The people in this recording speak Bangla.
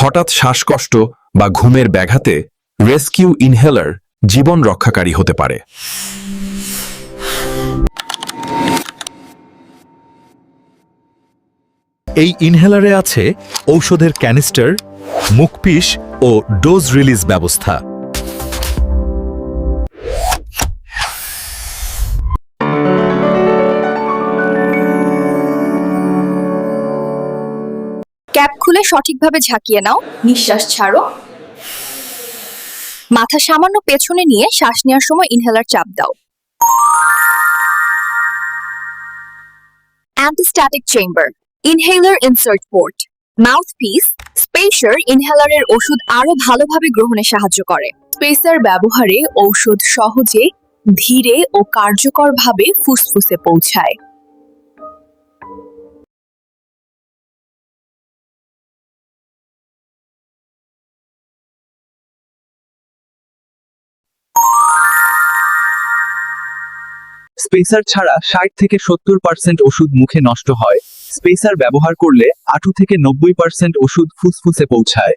হঠাৎ শ্বাসকষ্ট বা ঘুমের ব্যাঘাতে রেস্কিউ ইনহেলার জীবন রক্ষাকারী হতে পারে। এই ইনহেলারে আছে ঔষধের ক্যানিস্টার, মুখপিস ও ডোজ রিলিজ ব্যবস্থা। ক্যাপ খুলে সঠিকভাবে ঝাঁকিয়ে নাও। নিঃশ্বাস ছাড়ো। মাথা সামান্য পেছনে নিয়ে শ্বাস নেওয়ার সময় ইনহেলার চাপ দাও। Antistatic chamber inhaler insert port mouthpiece spacer ইনহেলারের ওষুধ আরও ভালোভাবে গ্রহণে সাহায্য করে। স্পেসার ব্যবহারে ঔষধ সহজে ধীরে ও কার্যকরভাবে ফুসফুসে পৌঁছায়। স্পেসার ছাড়া ষাট থেকে সত্তর পার্সেন্ট ওষুধ মুখে নষ্ট হয়। স্পেসার ব্যবহার করলে আটু থেকে নব্বই পার্সেন্ট ওষুধ ফুসফুসে পৌঁছায়।